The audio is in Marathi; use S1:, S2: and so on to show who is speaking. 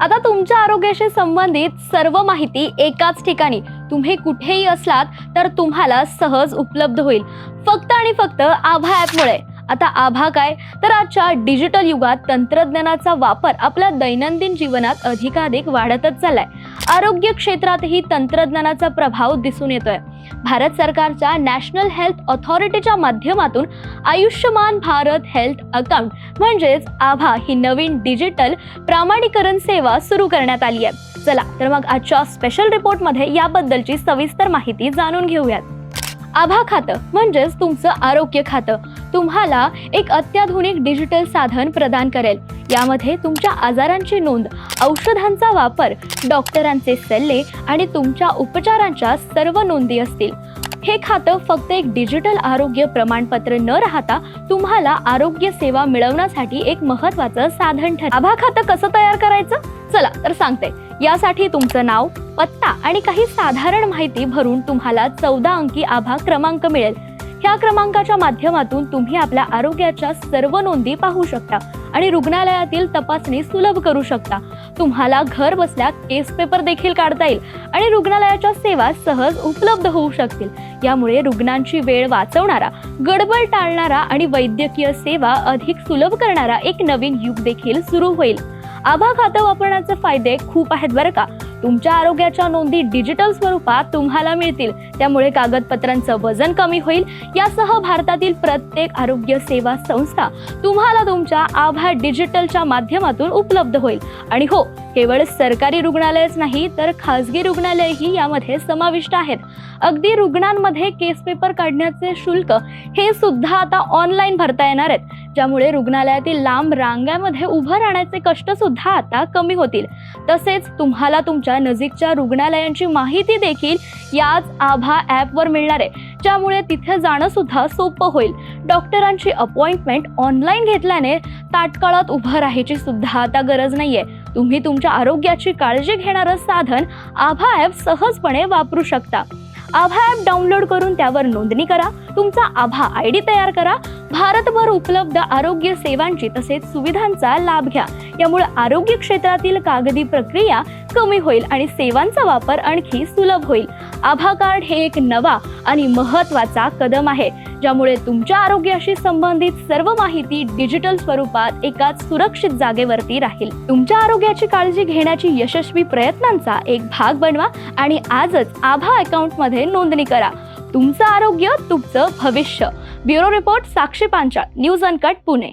S1: आता तुमच्या आरोग्याशी संबंधित सर्व माहिती एकाच ठिकाणी. तुम्ही कुठेही असलात तर तुम्हाला सहज उपलब्ध होईल. फक्त आणि फक्त आभा ॲपमुळे. आता आभा काय? तर आजच्या डिजिटल युगात तंत्रज्ञानाचा वापर आपल्या दैनंदिन जीवनात अधिकाधिक वाढतच चाललाय. आरोग्य क्षेत्रातही तंत्रज्ञानाचा प्रभाव दिसून येतोय. भारत सरकारच्या नॅशनल हेल्थ ऑथॉरिटीच्या माध्यमातून आयुष्यमान भारत हेल्थ अकाउंट म्हणजेच आभा ही नवीन डिजिटल प्रामाणीकरण सेवा सुरू करण्यात आली आहे. चला तर मग आजच्या स्पेशल रिपोर्टमध्ये याबद्दलची सविस्तर माहिती जाणून घेऊयात. आभा खातं म्हणजेच तुमचं आरोग्य खातं. तुम्हाला एक अत्याधुनिक डिजिटल साधन प्रदान करेल. यामध्ये तुमच्या आजारांची नोंद औषधांचा वापर डॉक्टरांचे सल्ले आणि तुमच्या उपचारांच्या सर्व नोंदी असतील. हे खातं फक्त एक डिजिटल आरोग्य प्रमाणपत्र न राहता तुम्हाला आरोग्य सेवा मिळवण्यासाठी एक महत्वाचं साधन ठरेल आभा खातं कसं तयार करायचं? चला तर सांगते. यासाठी तुमचं नाव पत्ता आणि काही साधारण माहिती भरून तुम्हाला चौदा अंकी आभा क्रमांक मिळेल. ह्या क्रमांकाच्या माध्यमातून तुम्ही आपल्या आरोग्याच्या सर्व नोंदी पाहू शकता आणि रुग्णालयातील तपासणी सुलभ करू शकता. तुम्हाला घर बसल्या केस पेपर देखील काढता येईल आणि रुग्णालयाच्या सेवा सहज उपलब्ध होऊ शकतील. यामुळे रुग्णांची वेळ वाचवणारा गडबड टाळणारा आणि वैद्यकीय सेवा अधिक सुलभ करणारा एक नवीन युग देखील सुरू होईल. आभा खातं वापरण्याचे फायदे खूप आहेत बरं का? तुमच्या आरोग्याच्या नोंदी डिजिटल स्वरूपात तुम्हाला मिळतील. त्यामुळे कागदपत्रांचं वजन कमी होईल. यासह भारतातील प्रत्येक आरोग्य सेवा संस्था तुम्हाला तुमच्या आभा डिजिटलच्या माध्यमातून उपलब्ध होईल. आणि हो केवळ सरकारी रुग्णालयच नाही तर खासगी रुग्णालयही यामध्ये समाविष्ट आहेत. अगदी रुग्णांमध्ये केस पेपर काढण्याचे शुल्क हे सुद्धा आता ऑनलाईन भरता येणार आहेत. ज्यामुळे रुग्णालयातील लांब रांगामध्ये उभं राहण्याचे कष्ट सुद्धा आता कमी होतील. तसेच तुम्हाला तुमच्या नजीकच्या रुग्णालयांची माहिती देखील याच आभा ॲपवर मिळणार आहे. ज्यामुळे तिथे जाणं सुद्धा सोपं होईल. डॉक्टरांची अपॉइंटमेंट ऑनलाईन घेतल्याने ताटकाळात उभं राहायची सुद्धा आता गरज नाहीये. तुम्ही तुमच्या आरोग्याची काळजी घेणारं साधन आभा ॲप सहजपणे वापरू शकता. आभा ॲप डाउनलोड करून त्यावर नोंदणी करा. तुमचा आभा आय डी तयार करा. भारतभर उपलब्ध आरोग्य सेवांची तसेच सुविधांचा लाभ घ्या. यामुळे आरोग्य क्षेत्रातील कागदी प्रक्रिया कमी होईल आणि सेवांचा वापर आणखी सुलभ होईल. आभा कार्ड हे एक नवा आणि महत्त्वाचा कदम आहे ज्यामुळे तुमच्या आरोग्याशी संबंधित सर्व माहिती डिजिटल स्वरूपात एकाच सुरक्षित जागेवरती राहील. तुमच्या आरोग्याची काळजी घेण्याची यशस्वी प्रयत्नांचा एक भाग बनवा आणि आजच आभा अकाउंटमध्ये नोंदणी करा. तुमचं आरोग्य तुमचं भविष्य. Bureau report Sakshi Panchal news uncut Pune.